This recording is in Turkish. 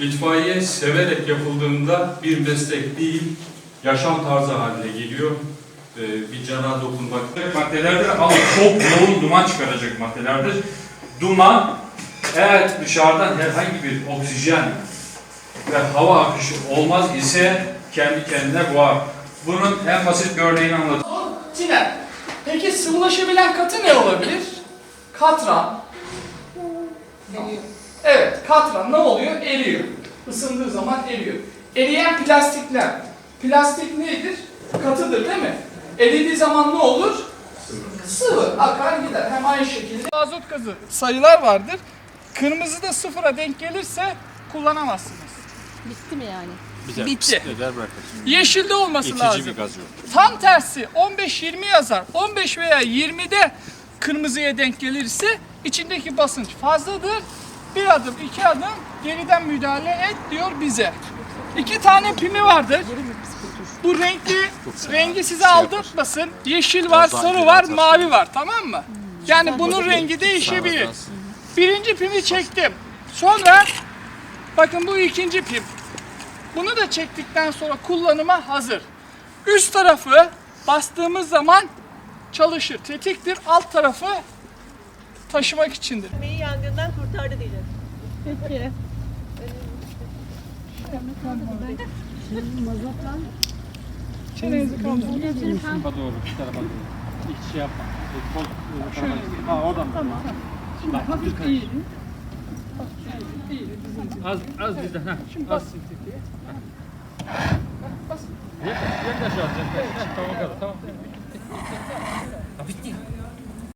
İtfaiye severek yapıldığında bir meslek değil, yaşam tarzı haline geliyor. Ee, bir cana dokunmak. maddelerdir ama çok yoğun duman çıkaracak maddelerdir. Duman eğer dışarıdan herhangi bir oksijen ve hava akışı olmaz ise kendi kendine boğar. Bunun en basit bir örneğini anlatayım. Tiner. Peki sıvılaşabilen katı ne olabilir? Katran. Evet, katran ne oluyor? Eriyor. Isındığı zaman eriyor. Eriyen plastikler. Plastik nedir? Katıdır değil mi? Eridiği zaman ne olur? Sıvı. Akar gider. Hem aynı şekilde. Azot gazı sayılar vardır. Kırmızı da sıfıra denk gelirse kullanamazsınız. Bitti mi yani? Bitti. Yeşilde olması İtici lazım. bir gaz yok. Tam tersi 15-20 yazar. 15 veya 20'de kırmızıya denk gelirse içindeki basınç fazladır. Bir adım, iki adım geriden müdahale et diyor bize. İki tane pimi vardır. Bu renkli rengi size aldırtmasın. Yeşil var, sarı var, mavi var. Tamam mı? Yani bunun rengi değişebilir. Birinci pimi çektim. Sonra bakın bu ikinci pim. Bunu da çektikten sonra kullanıma hazır. Üst tarafı bastığımız zaman çalışır. Tetiktir. Alt tarafı taşımak içindir. Beni yangından kurtardı diyelim. Peki. Çenenizi kaldırın. Tarafa doğru, bir tarafa doğru. Hiç şey yapma. Kol, şöyle. Ha oradan. Tamam. Şimdi hafif iyi. Az, az bizden. Ha. Şimdi Az. bas tetiğe. Yaklaş az, yaklaş. Ha, Tamam kadar, tamam. Ha, bitti.